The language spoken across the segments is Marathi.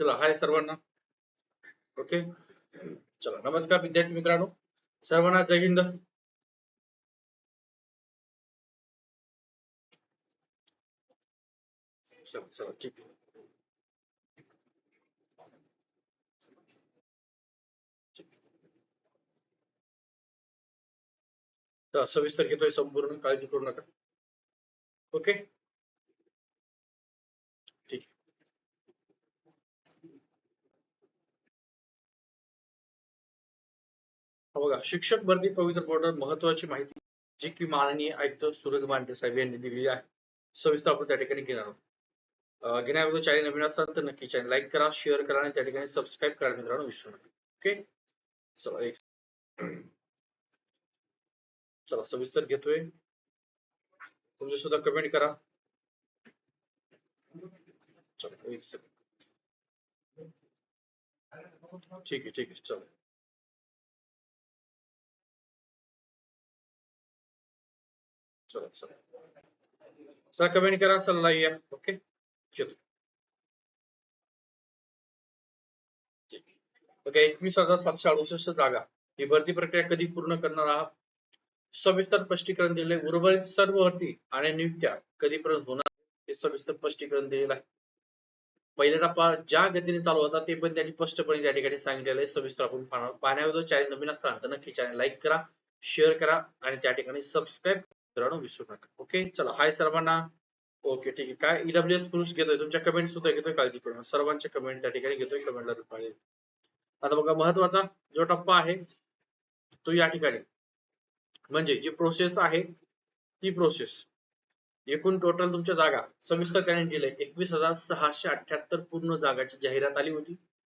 चला हाय सर्वांना. ओके चला नमस्कार विद्यार्थी मित्रांनो. सर्वांना जय हिंद. चला चला ठीक आहे. तर सविस्तर घेतोय संपूर्ण काळजी करू नका. ओके ठीक आहे. बघा शिक्षक भरती पवित्र पोर्टल महत्वाची माहिती जी की माननीय आयुक्त सूरज मांडे साहेब यांनी दिलेली आहे. सविस्तर आपण त्या ठिकाणी घेणार आहोत. घेण्याबद्दल चॅनल नवीन असतात तर नक्की चॅनल लाईक करा शेअर करा आणि त्या ठिकाणी सबस्क्राईब करा मित्रांनो विसरू नका. ओके चला एक चला सविस्तर घेतोय. तुमचे सुद्धा कमेंट करा. चला एक सेकंड ठीक आहे ठीक आहे चला. चला चला. चला कमेंट करा सल्ला या. ओके? घेतो ओके एकवीस हजार सातशे अडुसष्ट जागा. ही भरती प्रक्रिया कधी पूर्ण करणार आहात? सविस्तर स्पष्टीकरण दिले उर्वरित सर्व भरती आणि नियुक्त्या कधीपर्यंत होणार हे सविस्तर स्पष्टीकरण दिलेलं आहे. पहिला टप्पा ज्या गतीने चालू होता ते पण त्यांनी स्पष्टपणे त्या ठिकाणी सांगितलेलं आहे. सविस्तर आपण पाहणार पाहण्याअगोदर चॅनल नवीन असताना तर नक्की चॅनल लाईक करा शेअर करा आणि त्या ठिकाणी सबस्क्राईब मित्रांनो विसरू नका ओके चला. हाय सर्वांना. ओके ठीक आहे. काय? ईडब्ल्यूएस प्रूफ घेतोय. तुमच्या कमेंट सुद्धा घेतोय काळजी करू सर्वांच्या कमेंट त्या ठिकाणी घेतोय. कमेंटला पाहिजे आता बघा महत्त्वाचा जो टप्पा आहे तो या ठिकाणी. म्हणजे जी प्रोसेस आहे ती प्रोसेस एकूण टोटल तुमच्या जागा सविस्तर त्याने दिले एकवीस हजार सहाशे अठ्याहत्तर पूर्ण जागाची जाहिरात आली होती.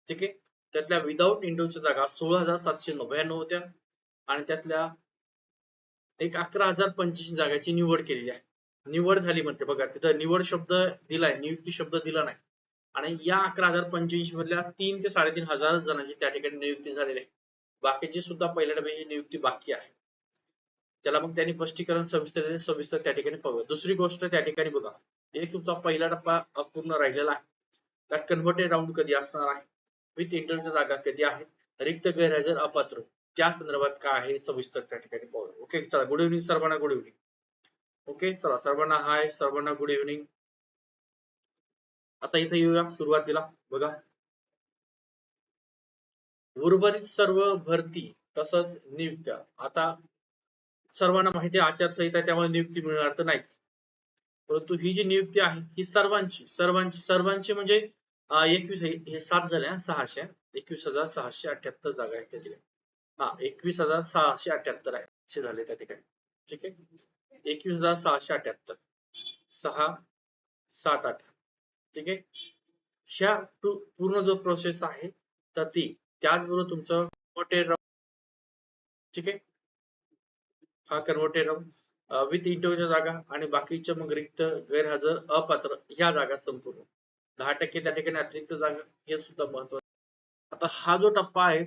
ठीक आहे? त्यातल्या विदाऊट इंडोच्या जागा सोळा हजार सातशे नव्याण्णव होत्या. आणि त्यातल्या एक अकरा हजार पंचवीस जागाची निवड केलेली आहे. निवड झाली म्हणते बघा तिथं निवड शब्द दिलाय नियुक्ती शब्द दिला नाही. आणि या अकरा हजार पंचवीस मधल्या तीन ते साडेतीन हजार जणांची त्या ठिकाणी नियुक्ती झालेली आहे. बाकीची सुद्धा पहिल्या डब्याची नियुक्ती बाकी आहे. त्याला मग त्यांनी स्पष्टीकरण सविस्तर सविस्तर त्या ठिकाणी बघा दुसरी गोष्ट त्या ठिकाणी बघा. एक तुमचा पहिला टप्पा अपूर्ण राहिलेला आहे. त्यात कन्व्हर्टेड राऊंड कधी असणार आहे? विथ इंटरव्ह्यूच्या जागा कधी आहे रिक्त गैरहजर अपात्र. त्या संदर्भात काय आहे सविस्तर त्या ठिकाणी पाहूया. ओके चला गुड इव्हनिंग सर्वांना गुड इव्हनिंग ओके चला सर्वांना हाय सर्वांना गुड इव्हनिंग आता इथे येऊया सुरुवातीला बघा. उर्वरित सर्व भरती तसंच नियुक्त्या. आता सर्वांना माहिती आहे आचारसंहिता त्यामुळे नियुक्ती मिळणार तर नाहीच. परंतु ही जी नियुक्ती आहे ही सर्वांची सर्वांची सर्वांची म्हणजे एकवीस हे हे सात झाल्या सहाशे एकवीस हजार सहाशे अठ्याहत्तर जागा आहेत त्या ठिकाणी हा एकवीस हजार सहाशे अठ्याहत्तर आहे. असे झाले त्या ठिकाणी. ठीक आहे? एकवीस हजार सहाशे अठ्याहत्तर. सहा सात आठ. ठीक आहे? ह्या पूर्ण जो प्रोसेस आहे तर ती त्याचबरोबर तुमचं कन्व्हर्टेड ठीक आहे? हा कन्व्हर्टेड विथ इंटरव्ह्यूच्या जागा आणि बाकीच्या मग रिक्त गैरहजर अपात्र ह्या जागा संपूर्ण. दहा टक्के त्या ठिकाणी अतिरिक्त जागा हे सुद्धा महत्वाचं. आता हा जो टप्पा आहे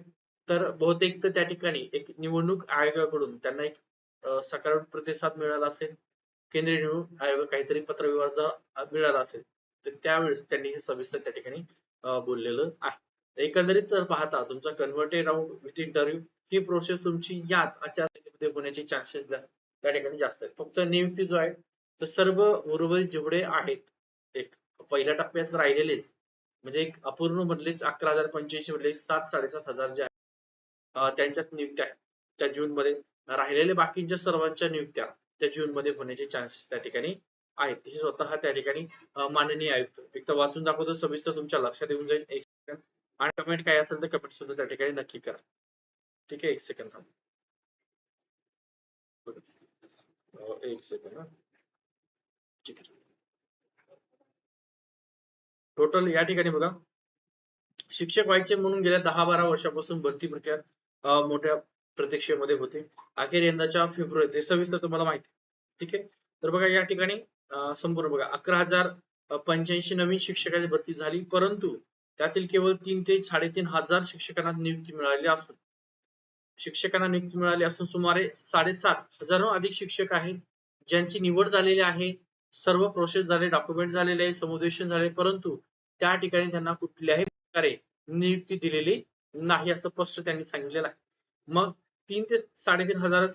तर बहुतेक तर त्या ठिकाणी एक निवडणूक आयोगाकडून त्यांना एक सकारात्मक प्रतिसाद मिळाला असेल. केंद्रीय निवडणूक आयोग काहीतरी पत्रव्यवहार जर मिळाला असेल. तर त्यावेळेस त्यांनी हे सविस्तर त्या ठिकाणी बोललेलं आहे. एकंदरीत जर पाहता तुमचा कन्व्हर्टेड राऊंड विथ इंटरव्ह्यू ही प्रोसेस तुमची याच आचारसंहितेमध्ये होण्याचे चान्सेस त्या ठिकाणी जास्त आहेत. फक्त नियुक्ती जो आहे तर सर्व उर्वरित जेवढे आहेत एक पहिल्या टप्प्यात राहिलेलेच म्हणजे एक अपूर्ण मधलेच अकरा हजार पंच्याऐंशी मधले सात साडेसात हजार जे आहेत त्यांच्याच नियुक्त्या त्या जून मध्ये राहिलेले बाकीच्या सर्वांच्या नियुक्त्या त्या जून मध्ये होण्याचे चान्सेस त्या ठिकाणी आहेत. हे स्वतः त्या ठिकाणी माननीय आयुक्त. एक तर वाचून दाखवतो सविस्तर तुमच्या लक्षात येऊन जाईल. एक सेकंद आणि कमेंट काय असेल तर कमेंट सुद्धा त्या ठिकाणी नक्की करा. ठीक आहे एक सेकंद थांब. एक सेकंद ठीक आहे. टोटल या ठिकाणी बघा. शिक्षक व्हायचे म्हणून गेल्या दहा बारा वर्षापासून भरती प्रक्रिया मोठ्या प्रतीक्षेमध्ये होते. अखेर यंदाच्या फेब्रुवारी ते सविस्तर तुम्हाला माहिती आहे. ठीक आहे? तर बघा या ठिकाणी संपूर्ण बघा अकरा हजार पंच्याऐंशी नवीन शिक्षकांची भरती झाली परंतु त्यातील केवळ तीन ते साडेतीन हजार शिक्षकांना नियुक्ती मिळाली असून शिक्षकांना नियुक्ती मिळाली असून सुमारे साडेसात हजारो अधिक शिक्षक आहेत ज्यांची निवड झालेली आहे. सर्व प्रोसेस झाले डॉक्युमेंट झालेले आहे समुदेशन झाले परंतु त्या ठिकाणी त्यांना कुठल्याही प्रकारे नियुक्ती दिलेली नाही असं स्पष्ट त्यांनी सांगितलेलं आहे. मग तीन ते साडेतीन हजार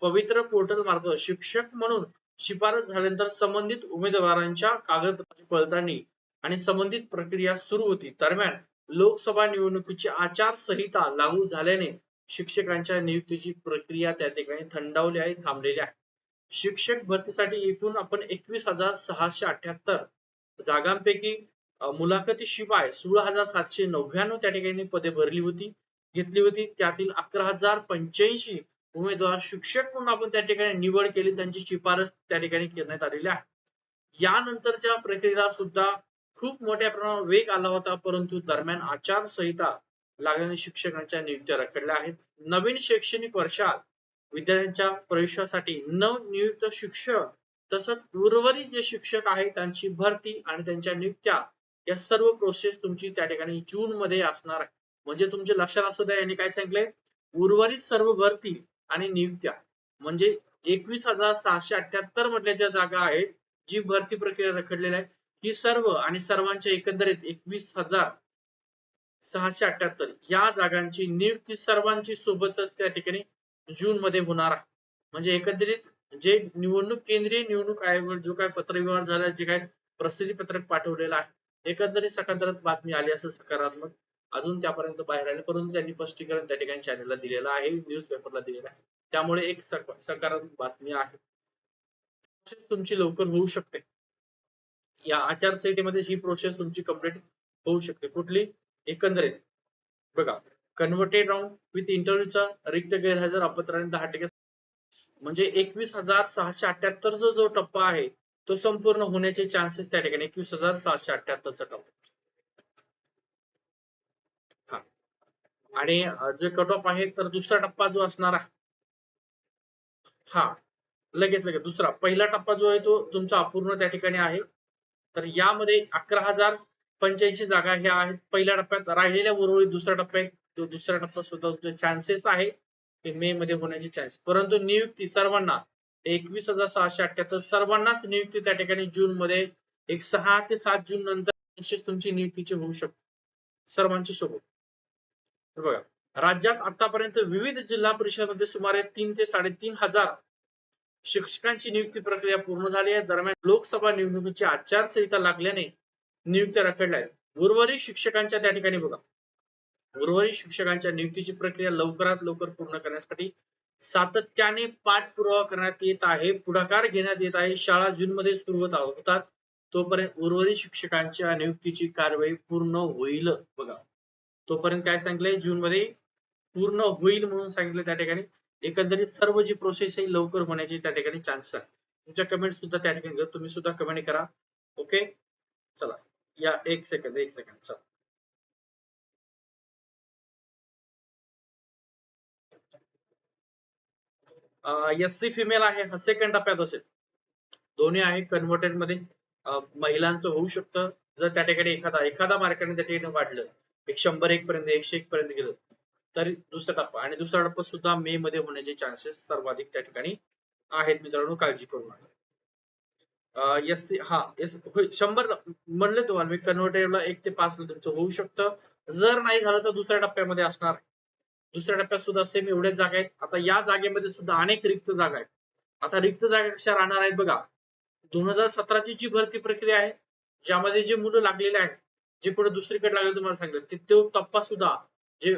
पवित्र पोर्टल मार्फत शिक्षक म्हणून शिफारस झाल्यानंतर संबंधित उमेदवारांच्या कागदपत्राची पडताळणी आणि संबंधित प्रक्रिया सुरू होती. दरम्यान लोकसभा निवडणुकीची आचारसंहिता लागू झाल्याने शिक्षकांच्या नियुक्तीची प्रक्रिया त्या ठिकाणी थंडावली आहे थांबलेली आहे. शिक्षक भरतीसाठी एकूण आपण एकवीस हजार सहाशे अठ्याहत्तर जागांपैकी मुलाखतीशिवाय मुलाखती शिवाय सोळा हजार सातशे नव्याण्णव त्या ठिकाणी पदे भरली होती घेतली होती. त्यातील अकरा हजार पंच्याऐंशी उमेदवार शिक्षक म्हणून आपण त्या ठिकाणी निवड केली. त्यांची शिफारस त्या ठिकाणी करण्यात आलेली आहे. यानंतरच्या प्रक्रियेला सुद्धा खूप मोठ्या प्रमाणावर वेग आला होता परंतु दरम्यान आचारसंहिता लागल्याने शिक्षकांच्या नियुक्त्या रखडल्या आहेत. नवीन शैक्षणिक वर्षात विद्यार्थ्यांच्या प्रवेशासाठी नवनियुक्त शिक्षक तसंच उर्वरित जे शिक्षक आहेत त्यांची भरती आणि त्यांच्या नियुक्त्या या सर्व प्रोसेस तुमची त्या ठिकाणी जून मध्ये असणार आहे. म्हणजे तुमच्या लक्षात असू द्या यांनी काय सांगितलंय? उर्वरित सर्व भरती आणि नियुक्त्या. म्हणजे एकवीस हजार सहाशे अठ्याहत्तर मधल्या ज्या जागा आहेत जी भरती प्रक्रिया रखडलेल्या आहे ही सर्व आणि सर्वांच्या एकंदरीत एकवीस हजार सहाशे अठ्याहत्तर या जागांची नियुक्ती सर्वांची सोबतच त्या ठिकाणी जून मध्ये होणार आहे. म्हणजे एकंदरीत जे निवडणूक केंद्रीय निवडणूक आयोग जो काय पत्रव्यवहार झाला जे काय प्रसिद्धी पत्रक पाठवलेलं आहे एकंदरीत सकारात्मक बातमी आली असेल सकारात्मक अजून त्यापर्यंत बाहेर आले परंतु त्यांनी स्पष्टीकरण त्या ठिकाणी चॅनलला दिलेलं आहे न्यूज पेपरला दिलेलं आहे. त्यामुळे एक सकारात्मक बातमी आहे. तुमची लवकर होऊ शकते. या आचारसंहितेमध्ये ही प्रोसेस तुमची कंप्लीट होऊ शकते. कुठली? एकंदरीत. बघा कन्व्हर्टेड राऊंड विथ इंटरव्ह्यूचा रिक्त गैरहजर अपत्र आणि दहा टक्के म्हणजे एकवीस हजार सहाशे अठ्याहत्तर जो टप्पा आहे तो संपूर्ण होण्याचे चान्सेस त्या ठिकाणी एकवीस हजार सहाशे अठ्याहत्तरचा टप्पा हा. आणि जो जे कट ऑफ आहे तर दुसरा टप्पा जो असणार आहे हा लगेच लगेच दुसरा पहिला टप्पा जो आहे तो तुमचा अपूर्ण त्या ठिकाणी आहे. तर यामध्ये अकरा हजार पंच्याऐंशी जागा ह्या आहेत. पहिल्या टप्प्यात राहिलेल्या उर्वरित दुसऱ्या टप्प्यात तो दुसरा टप्पा सुद्धा चान्सेस आहे. मे मध्ये होण्याचे चान्स परंतु नियुक्ती सर्वांना एकवीस हजार सहाशे अठ्याहत्तर सर्वांनाच नियुक्ती त्या ठिकाणी जून मध्ये एक सहा ते सात जून नंतर तुमची नियुक्तीची होऊ शकते. सर्वांची सोबत. तर बघा राज्यात आतापर्यंत विविध जिल्हा परिषदमध्ये सुमारे तीन ते साडेतीन हजार शिक्षकांची नियुक्ती प्रक्रिया पूर्ण झाली आहे. दरम्यान लोकसभा निवडणुकीची आचारसंहिता लागल्याने नियुक्त्या रखडल्या आहेत. उर्वरित शिक्षकांच्या त्या ठिकाणी बघा. उर्वरित शिक्षकांच्या नियुक्तीची प्रक्रिया लवकरात लवकर पूर्ण करण्यासाठी सातत्याने पाठपुरावा करण्यात येत आहे पुढाकार घेण्यात येत आहे. शाळा जून मध्ये सुरू होत होतात. तोपर्यंत उर्वरित शिक्षकांच्या नियुक्तीची कारवाई पूर्ण होईल. बघा. तोपर्यंत काय सांगितलंय? जून मध्ये पूर्ण होईल म्हणून सांगितलं त्या ठिकाणी. एकंदरीत सर्व जी प्रोसेस आहे लवकर होण्याची त्या ठिकाणी चान्स आहे तुमच्या कमेंट सुद्धा त्या ठिकाणी तुम्ही सुद्धा कमेंट करा. ओके चला. या एक सेकंद एक सेकंद चला. एस सी फिमेल आहे. हा सेकंड टप्प्यात असेल. दोन्ही आहे कन्व्हर्टेडमध्ये. महिलांचं होऊ शकतं. जर त्या ठिकाणी एखादा एखादा मार्काने त्या ठिकाणी वाढलं एक शंभर एक पर्यंत एकशे एक पर्यंत गेलं तरी दुसरा टप्पा. आणि दुसरा टप्पा सुद्धा मे मध्ये होण्याचे चान्सेस सर्वाधिक त्या ठिकाणी आहेत मित्रांनो. काळजी करू नका. एस हा एस शंभर म्हणले तुम्हाला मी कन्व्हर्टेबला एक ते पाच ला तुमचं होऊ शकतं. जर नाही झालं तर दुसऱ्या टप्प्यामध्ये असणार दुसऱ्या टप्प्यात सुद्धा सेम एवढ्याच जागा आहेत. आता या जागेमध्ये सुद्धा अनेक रिक्त जागा आहेत. आता रिक्त जागा कशा राहणार आहेत बघा. दोन हजार सतराची जी भरती प्रक्रिया आहे ज्यामध्ये जे मुलं लागलेले आहेत जे पुढे दुसरीकडे लागले तुम्हाला सांगितलं तो टप्पा सुद्धा जे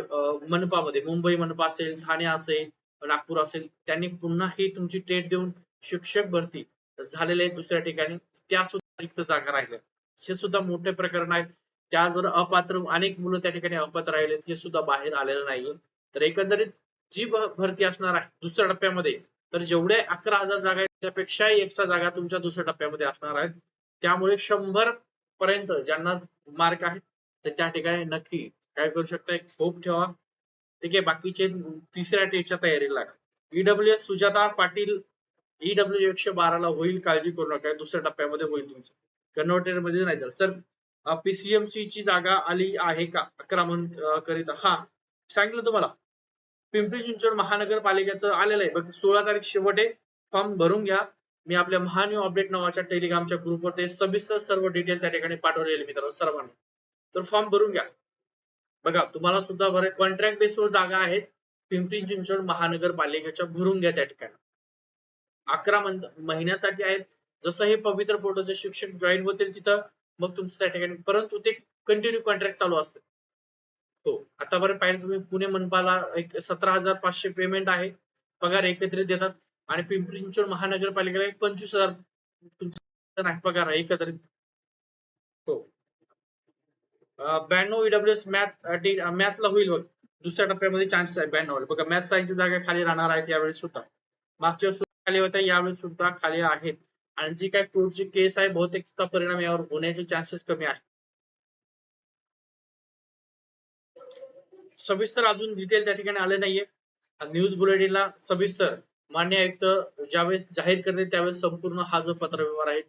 मनपामध्ये मुंबई मनपा असेल ठाणे असेल नागपूर असेल त्यांनी पुन्हा ही तुमची टेट देऊन शिक्षक भरती झालेले आहेत दुसऱ्या ठिकाणी. त्या सुद्धा रिक्त जागा राहिल्या. हे सुद्धा मोठे प्रकरण आहेत. त्याचबरोबर अपात्र अनेक मुलं त्या ठिकाणी अपात्र राहिलेत. हे सुद्धा बाहेर आलेलं नाही तर एकंदरीत जी भरती असणार आहे दुसऱ्या टप्प्यामध्ये तर जेवढे अकरा हजार जागा आहेत त्यापेक्षाही एक्स्ट्रा जागा तुमच्या दुसऱ्या टप्प्यामध्ये असणार आहेत. त्यामुळे शंभर पर्यंत ज्यांना मार्क आहेत तर त्या ठिकाणी नक्की काय करू शकता एक होप ठेवा. ठीक आहे बाकीचे तिसऱ्या टेटच्या तयारीला लागा. EWS Sujata Patil EW एकशे बाराला होईल काळजी करू नका दुसऱ्या टप्प्यामध्ये होईल तुमचं. कन्व्हर्टेडमध्ये नाही तर सर पीसीएमसी ची जागा आली आहे का? अकरा मंथ करीत हा सांगितलं तुम्हाला. पिंपरी चिंचवड महानगरपालिकेचं आलेलं आहे. बघ सोळा तारीख शेवट आहे. फॉर्म भरून घ्या. मी आपल्या महान्यू अपडेट नावाच्या टेलिग्रामच्या ग्रुपवर ते सविस्तर सर्व डिटेल त्या ठिकाणी पाठवलेले मित्रांनो सर्वांना. तर फॉर्म भरून घ्या. बघा तुम्हाला सुद्धा बरे कॉन्ट्रॅक्ट बेसवर जागा आहेत. पिंपरी चिंचवड महानगरपालिकेच्या भरून घ्या त्या ठिकाणी. अकरा महिन्यासाठी आहेत. जसं हे पवित्र पोर्टलचे शिक्षक जॉईन होतील तिथं मग तुमचं त्या ठिकाणी परंतु ते कंटिन्यू कॉन्ट्रॅक्ट चालू असतं. हो आतापर्यंत पाहिलं तुम्ही पुणे मनपाला एक सतरा हजार पाचशे पेमेंट आहे. पगार एकत्रित देतात. आणि पिंपरी चिंचवड महानगरपालिकेला एक पंचवीस हजार तुमचा पगार आहे एकत्रित. हो. ब्याण्णव ईडब्ल्यूएस मॅथ मॅथला होईल बघ. दुसऱ्या टप्प्यामध्ये चान्सेस आहे ब्याण्णव बघा मॅथ सायन्सच्या जागा खाली राहणार आहेत यावेळेस सुद्धा. मागच्या वेळेस खाली होत्या यावेळेस सुद्धा खाली आहेत. आणि जी काय कोर्टची केस आहे बहुतेक परिणाम यावर होण्याचे चान्सेस कमी आहे सविस्तर अजून डिटेल त्या ठिकाणी आले नाहीये. न्यूज बुलेटिनला सविस्तर मान्य आयुक्त ज्यावेळेस जाहीर करते त्यावेळेस संपूर्ण हा जो पत्रव्यवहार आहे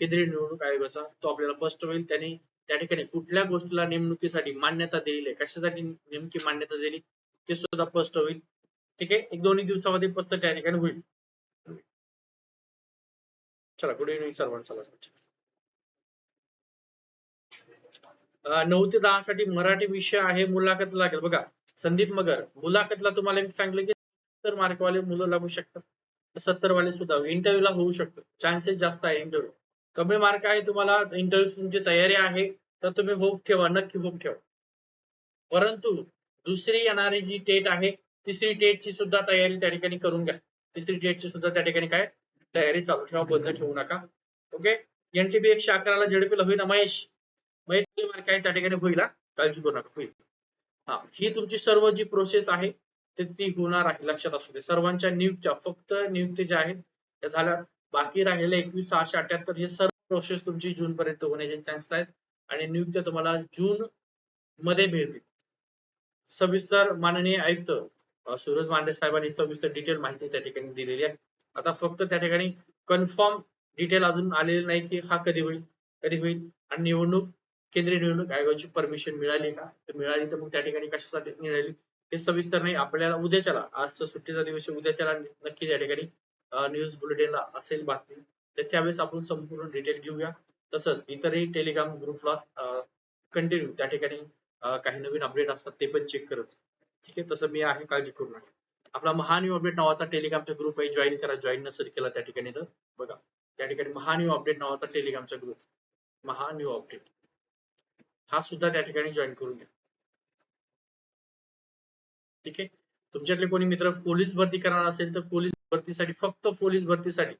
केंद्रीय निवडणूक आयोगाचा तो आपल्याला स्पष्ट होईल. त्यांनी त्या ठिकाणी कुठल्या गोष्टीला नेमणुकीसाठी मान्यता दिली आहे कशासाठी नेमकी मान्यता दिली ते सुद्धा स्पष्ट होईल. ठीक आहे? एक दोन्ही दिवसामध्ये स्पष्ट त्या ठिकाणी होईल. चला गुड इव्हनिंग सर्वांना नऊ ते दहा साठी मराठी विषय आहे मुलाखत लागेल. बघा संदीप मगर मुलाखतला तुम्हाला मी सांगितलं की सत्तर मार्क वाले मुलं लागू शकतात. सत्तर वाले सुद्धा. इंटरव्ह्यूला होऊ शकतो चान्सेस जास्त आहे इंटरव्ह्यू कमी मार्क आहे तुम्हाला इंटरव्ह्यू तुमची तयारी आहे तर तुम्ही होप ठेवा नक्की होप ठेवा. परंतु दुसरी येणारी जी टेट आहे तिसरी टेटची सुद्धा तयारी त्या ठिकाणी करून घ्या. तिसरी टेटची सुद्धा त्या ठिकाणी काय? तयारी चालू ठेवा बंद ठेवू नका. ओके एनटीपी एकशे अकराला झेडपीला होईल महेश. म्हणजे महेश मार्क आहे त्या ठिकाणी होईल काळजी करू नका होईल. हा ही तुमची सर्व जी प्रोसेस आहे ते ती होणार आहे लक्षात असू दे. सर्वांच्या नियुक्त्या फक्त नियुक्ती ज्या आहेत त्या झाल्या. बाकी राहिलेल्या एकवीस सहाशे अठ्याहत्तर हे सर्व प्रोसेस तुमची जून पर्यंत होण्याचे चान्स आहेत आणि नियुक्त्या तुम्हाला जून मध्ये मिळतील. सविस्तर माननीय आयुक्त सूरज मांडे साहेबांनी सविस्तर डिटेल माहिती त्या ठिकाणी दिलेली आहे. आता फक्त त्या ठिकाणी कन्फर्म डिटेल अजून आलेले नाही की हा कधी होईल कधी होईल आणि निवडणूक केंद्रीय निवडणूक आयोगाची परमिशन मिळाली का? तर मिळाली तर मग त्या ठिकाणी कशासाठी मिळाली? हे सविस्तर नाही. आपल्याला उद्याच्याला आज सुट्टीचा दिवस उद्याच्याला नक्की त्या ठिकाणी न्यूज बुलेटिनला असेल बातमी. तर त्यावेळेस आपण संपूर्ण डिटेल घेऊया. तसंच इतरही टेलिग्राम ग्रुपला कंटिन्यू त्या ठिकाणी काही नवीन अपडेट असतात ते पण चेक करत ठीक आहे? तसं मी आहे काळजी करू नका. आपला महान्यू अपडेट नावाचा टेलिग्रामचा ग्रुप आहे जॉईन करा. जॉईन नसेल केला त्या ठिकाणी तर बघा. त्या ठिकाणी महान्यू अपडेट नावाचा टेलिग्रामचा ग्रुप महान्यू अपडेट हा सुद्धा त्या ठिकाणी जॉईन करून घ्या. ठीक आहे? तुमच्याकडे कोणी मित्र पोलीस भरती करणार असेल तर पोलीस भरतीसाठी फक्त पोलीस भरतीसाठी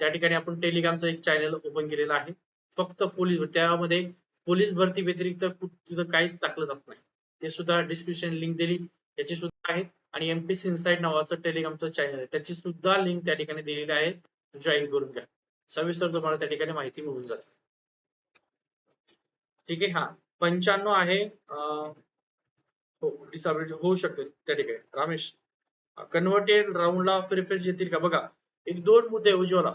त्या ठिकाणी आपण टेलिग्रामचं एक चॅनल ओपन केलेलं आहे. फक्त पोलीस त्यामध्ये पोलीस भरती व्यतिरिक्त तिथं काहीच टाकलं जात नाही. ते सुद्धा डिस्क्रिप्शन लिंक दिली त्याची सुद्धा आहे. आणि एमपीसी इन्साइड नावाचं टेलिग्रामचं चॅनल आहे. त्याची सुद्धा लिंक त्या ठिकाणी दिलेली आहे. जॉईन करून घ्या. सविस्तर तुम्हाला त्या ठिकाणी माहिती मिळून जाते. ठीक आहे? हा. पंच्याण्णव आहे हो डिसॅबिलिटी होऊ शकते त्या ठिकाणी. रामेश कन्व्हर्टेड राऊंडला फ्रीफेस येतील का? बघा एक दोन मुद्दे उज्ज्वला.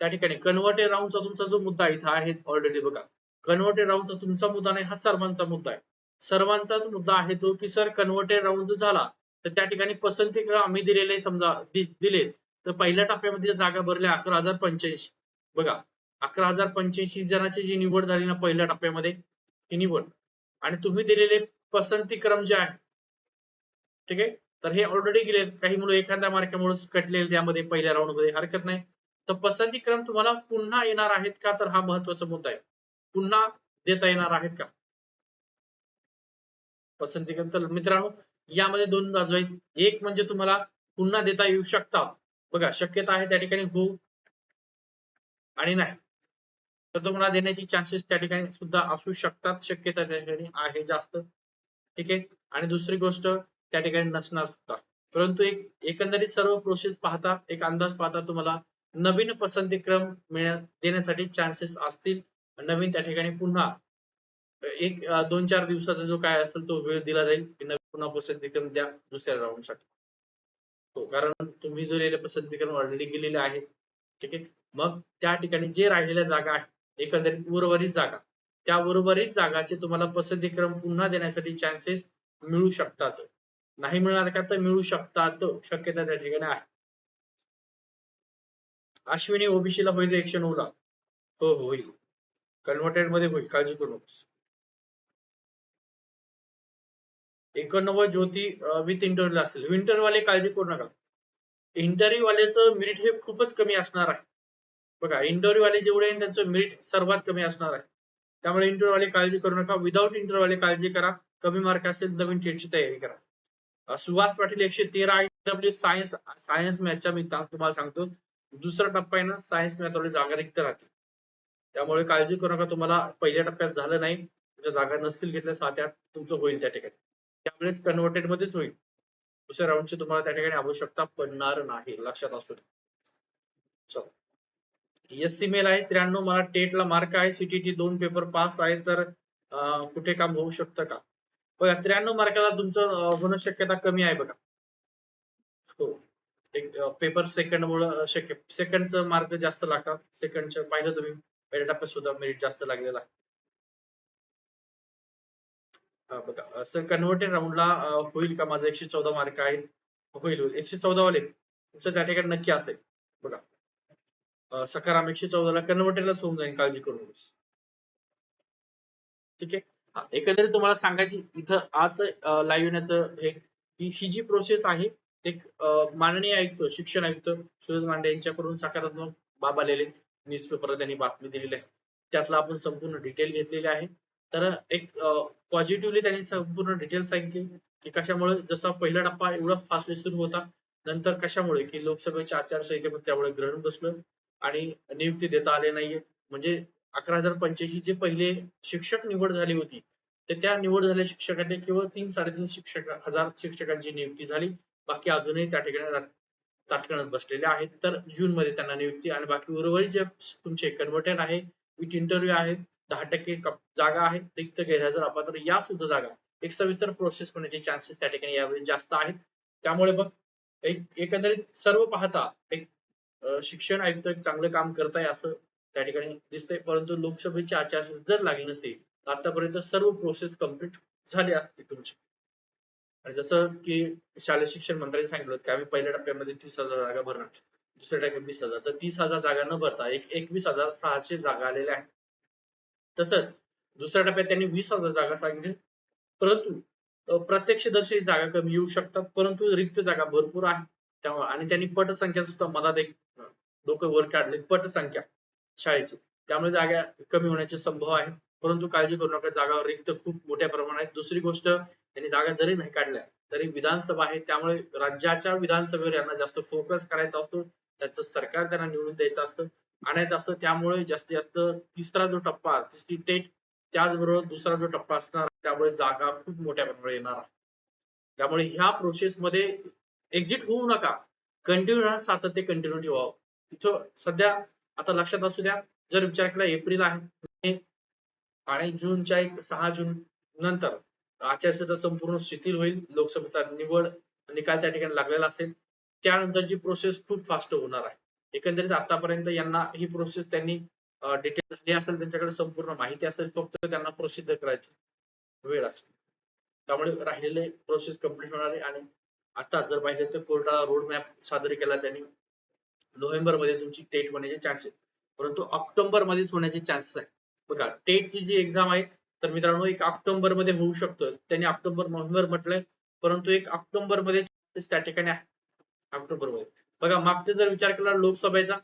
त्या ठिकाणी कन्व्हर्टेड राऊंडचा तुमचा जो मुद्दा इथं आहे ऑलरेडी बघा. कन्व्हर्टेड राऊंडचा तुमचा मुद्दा नाही हा सर्वांचा मुद्दा आहे. सर्वांचाच मुद्दा आहे तो की सर कन्व्हर्टेड राऊंड जर झाला तर त्या ठिकाणी पसंती आम्ही दिलेले समजा दिले तर पहिल्या टप्प्यामध्ये जागा भरल्या अकरा हजार पंच्याऐंशी. बघा अकरा हजार पंच्याऐंशी जणांची जी निवड झाली ना पहिल्या टप्प्यामध्ये निवड आणि तुम्ही दिलेले पसंती क्रम जे आहे ठीक आहे? तर हे ऑलरेडी गेले. काही मुलं एखाद्या मार्कामुळे कटलेले त्यामध्ये पहिल्या राऊंडमध्ये हरकत नाही. तर पसंती क्रम तुम्हाला पुन्हा येणार आहेत का? तर हा महत्त्वाचा मुद्दा आहे. पुन्हा देता येणार आहेत का? पसंती क्रम तर मित्रांनो यामध्ये दोन बाजू आहेत. एक म्हणजे तुम्हाला पुन्हा देता येऊ शकता. बघा शक्यता आहे त्या ठिकाणी हो आणि नाही. तर तुम्हाला देण्याची चान्सेस त्या ठिकाणी सुद्धा असू शकतात. शक्यता त्या ठिकाणी आहे जास्त. ठीक आहे? आणि दुसरी गोष्ट त्या ठिकाणी नसणार सुद्धा. परंतु एक एकंदरीत सर्व प्रोसेस पाहता एक अंदाज पाहता तुम्हाला नवीन पसंती क्रम देण्यासाठी चान्सेस असतील. नवीन त्या ठिकाणी पुन्हा एक दोन चार दिवसाचा जो काय असेल तो वेळ दिला जाईल. पुन्हा पसंतीक्रम द्या दुसऱ्या राऊंडसाठी. हो कारण तुम्ही जो लिहिले पसंतीक्रम ऑलरेडी गेलेले आहे ठीक आहे? मग त्या ठिकाणी जे राहिलेल्या जागा आहेत एकंदरीत उर्वरित जागा. त्या उर्वरित जागाचे तुम्हाला पसंतीक्रम पुन्हा देण्यासाठी चान्सेस मिळू शकतात. नाही मिळणार का तर मिळू शकतात. शक्यता त्या ठिकाणी आहे. अश्विनी ओबीसीला होईल रिएक्शन होला हो, हो होईल. कन्व्हर्टेडमध्ये होईल. काळजी करू नको एकोणनव्वद ज्योती विथ इंटरव्ह्यू असेल. इंटरव्ह्यू वाले काळजी करू नका. इंटरव्ह्यू वाल्याचं मेरिट हे खूपच कमी असणार आहे. बघा इंटरव्ह्यू वाले जेवढे आहे त्यांचं मेरिट सर्वात कमी असणार आहे. त्यामुळे इंटरव्ह्यू वाले काळजी करू नका. विदाऊट इंटरव्ह्यू वाले काळजी करा. कमी मार्क असेल नवीन टेटची तयारी करा. सुभाष सुहास पाटील एकशे तेरा डब्ल्यू सायन्स सायन्स मॅथच्या मी तुम्हाला सांगतो. दुसरा टप्पा आहे ना सायन्स मॅथ वाले जागा रिक्त राहतील. त्यामुळे काळजी करू नका. तुम्हाला पहिल्या टप्प्यात झालं नाही. तुमच्या जागा नसतील घेतल्या सात आठ तुमचं होईल त्या ठिकाणी. त्यावेळेस कन्व्हर्टेड मध्येच होईल. दुसऱ्या राऊंडची तुम्हाला त्या ठिकाणी आवश्यकता पडणार नाही लक्षात असू द्या. चल. एस सी मेल आहे त्र्याण्णव मला टेटला मार्क आहे सीटीटी दोन पेपर पास आहे तर कुठे काम होऊ शकतं का? बघा त्र्याण्णव मार्काला तुमचं होणं शक्यता कमी आहे बघा. हो. एक पेपर सेकंड मुळे शक्य सेकंडचं मार्क जास्त लागतात. सेकंडचं पाहिलं तुम्ही पहिल्या टप्प्यात सुद्धा मेरिट जास्त लागलेला आहे. बघा सर कन्व्हर्टेड राऊंडला होईल का? माझं एकशे चौदा मार्क आहेत. होईल होईल. एकशे चौदा वाले तुमचं त्या ठिकाणी नक्की असेल. बघा. सकाराम एकशे चौदाला कन्व्हर्टरलाच होऊन जाईल काळजी करू नकोस ठीक आहे? एकंदरीत तुम्हाला सांगायची इथं आज लाईव्ह येण्याचं हे ही जी प्रोसेस आहे एक माननीय आयुक्त शिक्षण आयुक्त सुरेश मांडे यांच्याकडून सकारात्मक बाब आलेले न्यूज पेपर त्यांनी बातमी दिलेली आहे. त्यातला आपण संपूर्ण डिटेल घेतलेली आहे. तर एक पॉझिटिव्हली त्यांनी संपूर्ण डिटेल सांगितली की कशामुळे जसा पहिला टप्पा एवढा फास्टली सुरू होता नंतर कशामुळे की लोकसभेच्या आचारसंहितेमध्ये त्यामुळे ग्रहण बसलं आणि नियुक्ती देता आले नाहीये. म्हणजे अकरा हजार पंच्याऐंशी जे पहिले शिक्षक निवड झाली होती. तर त्या निवड झालेल्या शिक्षकांनी केवळ तीन साडेतीन शिक्षक हजार शिक्षकांची नियुक्ती झाली. बाकी अजूनही त्या ठिकाणी ताटकणत बसलेले आहेत. तर जून मध्ये त्यांना नियुक्ती आणि बाकी उर्वरित जे तुमचे कन्व्हर्टेड आहे विथ इंटरव्ह्यू आहेत दहा टक्के जागा आहेत रिक्त गैरहजर अपात्र या सुद्धा जागा. एक सविस्तर प्रोसेस होण्याचे चान्सेस त्या ठिकाणी यावेळी जास्त आहेत. त्यामुळे बघ एक एकंदरीत सर्व पाहता एक शिक्षण आयुक्त एक चांगलं काम करत आहे असं त्या ठिकाणी दिसतंय. परंतु लोकसभेची आचारसंहिता जर लागली नसती तर आतापर्यंत सर्व प्रोसेस कंप्लीट झाली असती तुमची. आणि जसं की शालेय शिक्षण मंत्र्यांनी सांगितलं की आम्ही पहिल्या टप्प्यामध्ये तीस हजार जागा भरणार. दुसऱ्या टप्प्यात वीस हजार. तर तीस हजार जागा न भरता एक एकवीस हजार सहाशे जागा आलेल्या आहेत. तसंच दुसऱ्या टप्प्यात त्यांनी वीस हजार जागा सांगितली. परंतु अ, प्रत्यक्षदर्शी जागा कमी येऊ शकतात. परंतु रिक्त जागा भरपूर आहे त्यामुळे आणि त्यांनी पटसंख्या सुद्धा मधात एक लोक वर काढले पटसंख्या शाळेची. त्यामुळे जागा कमी होण्याचे संभव आहे. परंतु काळजी करू नका जागा रिक्त खूप मोठ्या प्रमाणात दुसरी गोष्ट त्यांनी जागा जरी नाही काढल्या तरी विधानसभा आहे. त्यामुळे राज्याच्या विधानसभेवर यांना जास्त फोकस करायचा असतो. त्याचं सरकार त्यांना निवडून द्यायचं असतं आणायचं असतं. त्यामुळे जास्तीत जास्त तिसरा जो टप्पा तिसरी टेट त्याचबरोबर दुसरा जो टप्पा असणार त्यामुळे जागा खूप मोठ्या प्रमाणात येणार आहे. त्यामुळे ह्या प्रोसेस मध्ये एक्झिट होऊ नका. कंटिन्यू राहा सातत्य कंटिन्यू ठेवावं. तिथं सध्या आता लक्षात असू द्या जर विचार केला एप्रिल आहे. आणि जूनच्या एक सहा जून नंतर आचारसंहिता संपूर्ण शिथिल होईल. लोकसभेचा निवड निकाल त्या ठिकाणी लागलेला असेल. त्यानंतरची प्रोसेस खूप फास्ट होणार आहे. एकंदरीत आतापर्यंत यांना ही प्रोसेस त्यांनी डिटेल झाली असेल त्यांच्याकडे संपूर्ण माहिती असेल फक्त त्यांना प्रसिद्ध करायची वेळ असेल. त्यामुळे राहिलेले प्रोसेस कंप्लीट होणार आहे. आणि आता जर पाहिजे तर कोर्टाला रोड मॅप सादर केला त्यांनी. नोव्हेंबरमध्ये तुमची टेट होण्याचे चान्सेस परंतु ऑक्टोबर मध्येच होण्याचे चान्सेस आहे बघा टेटची जी एक्झाम आहे तर मित्रांनो एक ऑक्टोबरमध्ये होऊ शकतो. त्यांनी ऑक्टोबर नोव्हेंबर म्हटलंय परंतु एक ऑक्टोबरमध्ये त्या ठिकाणी आहे ऑक्टोबरमध्ये बघा मागचा जर विचार केला लोकसभेचा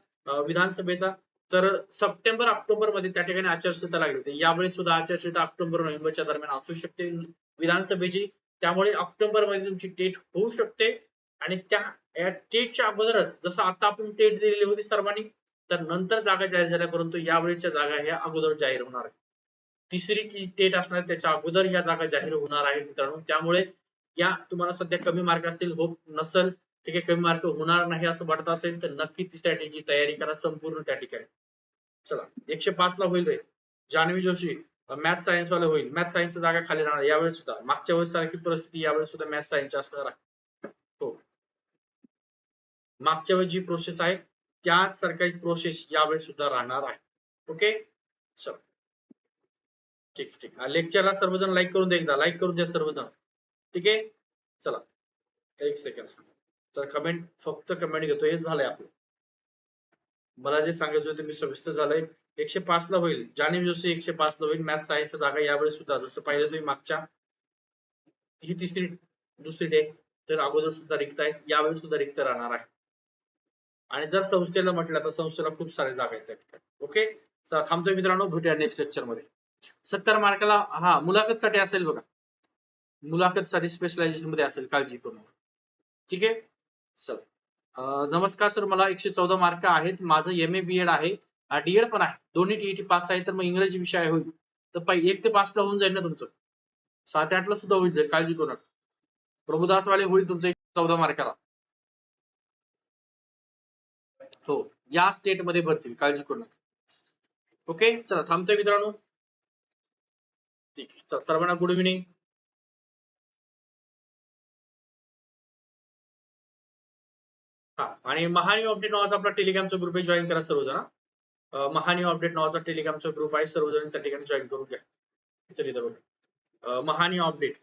विधानसभेचा तर सप्टेंबर ऑक्टोबरमध्ये त्या ठिकाणी आचारसंहिता लागली होती. यावेळी सुद्धा आचारसंहिता ऑक्टोबर नोव्हेंबरच्या दरम्यान असू शकते. विधानसभेची त्यामुळे ऑक्टोबरमध्ये तुमची टेट होऊ शकते. आणि त्या या टेटच्या अगोदरच जसं आता आपण टेट दिलेली होती सर्वांनी तर नंतर जागा जाहीर झाल्या परंतु यावेळेच्या जागा ह्या अगोदर जाहीर होणार आहेत. तिसरी की टेट असणार त्याच्या अगोदर ह्या जागा जाहीर होणार आहेत मित्रांनो. त्यामुळे या तुम्हाला सध्या कमी मार्क असतील होप नसल ठीक आहे कमी मार्क होणार नाही असं वाटत असेल तर नक्की ती स्ट्रॅटेजी तयारी करा संपूर्ण त्या ठिकाणी. चला एकशे पाच ला होईल रे. जान्हवी जोशी मॅथ सायन्स वाला होईल. मॅथ सायन्सच्या जागा खाली राहणार यावेळेस सुद्धा. मागच्या वेळेस सारखी परिस्थिती यावेळेस सुद्धा मॅथ सायन्स असणार आहे. मागच्या वेळेस जी प्रोसेस आहे त्यासारखी प्रोसेस यावेळेस सुद्धा राहणार आहे. ओके चल ठीक ठीक लेक्चरला सर्वजण लाईक करून द्या एकदा. लाईक करून द्या सर्वजण. ठीक आहे? चला. एक सेकंड तर कमेंट फक्त कमेंट घेतो. हेच झालंय आपलं. मला जे सांगायचं होतं मी सविस्तर झालंय. एकशे पाच ला होईल. जाणीव जोशी एकशे पाच ला होईल. मॅथ सायन्सच्या जागा यावेळेस सुद्धा. जसं पाहिलं तुम्ही मागच्या. ही तिसरी दुसरी डेट तर अगोदर सुद्धा रिक्त आहेत. यावेळी सुद्धा रिक्त राहणार आहे. आणि जर संस्थेला म्हटलं तर संस्थेला खूप सारे जागा आहेत ओके थांबतोय मित्रांनो भेटूया नेक्स्ट लेक्चरमध्ये. सत्तर मार्काला हा मुलाखत साठी असेल बघा. मुलाखत साठी स्पेशलायझेशनमध्ये असेल काळजी करू नका. ठीक आहे? चल. नमस्कार सर मला एकशे चौदा मार्क आहेत. माझं एम ए बी एड आहे. डीएड पण आहे. दोन्ही टीईटी पास आहे तर मग इंग्रजी विषय होईल. तर एक ते पाच ला होऊन जाईल ना तुमचं. सात आठला सुद्धा होईल जाईल काळजी करू नका. प्रभुदास वाले होईल तुमचं एक चौदा मार्काला. हो या स्टेटमध्ये भरतील काळजी करू नका. ओके चला थांबतोय मित्रांनो. ठीक आहे चला सर्वांना गुड इव्हिनिंग हा आणि महानी अपडेट नावाचा आपला टेलिग्रामचा ग्रुप आहे जॉईन करा सर्वजण महानी अपडेट नावाचा टेलिग्रामचा ग्रुप आहे सर्वजण त्या ठिकाणी जॉईन करून घ्या. इथं इथं बघा. महानी अपडेट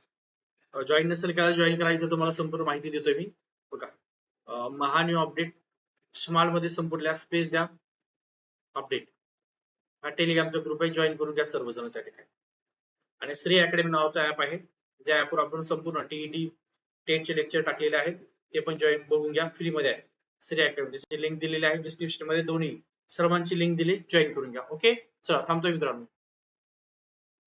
जॉईन नसेल करा जॉईन करा तुम्हाला संपूर्ण माहिती देतोय मी. बघा. महान्यू महानी अपडेट स्मॉलमध्ये संपूर्ण स्पेस द्या. अपडेट हा टेलिग्रामचा ग्रुप आहे. जॉईन करून घ्या सर्वजण त्या ठिकाणी. आणि श्री अकॅडमी नावाचा ऍप आहे. ज्या ऍपवर आपण संपूर्ण टीईटी टेनचे लेक्चर टाकलेले आहेत. ते पण जॉईन बघून घ्या. फ्री मध्ये आहे. श्री अकॅडमीची लिंक दिलेली आहे. डिस्क्रिप्शनमध्ये दोन्ही सर्वांची लिंक दिली. जॉईन करून घ्या. ओके चला थांबतोय मित्रांनो.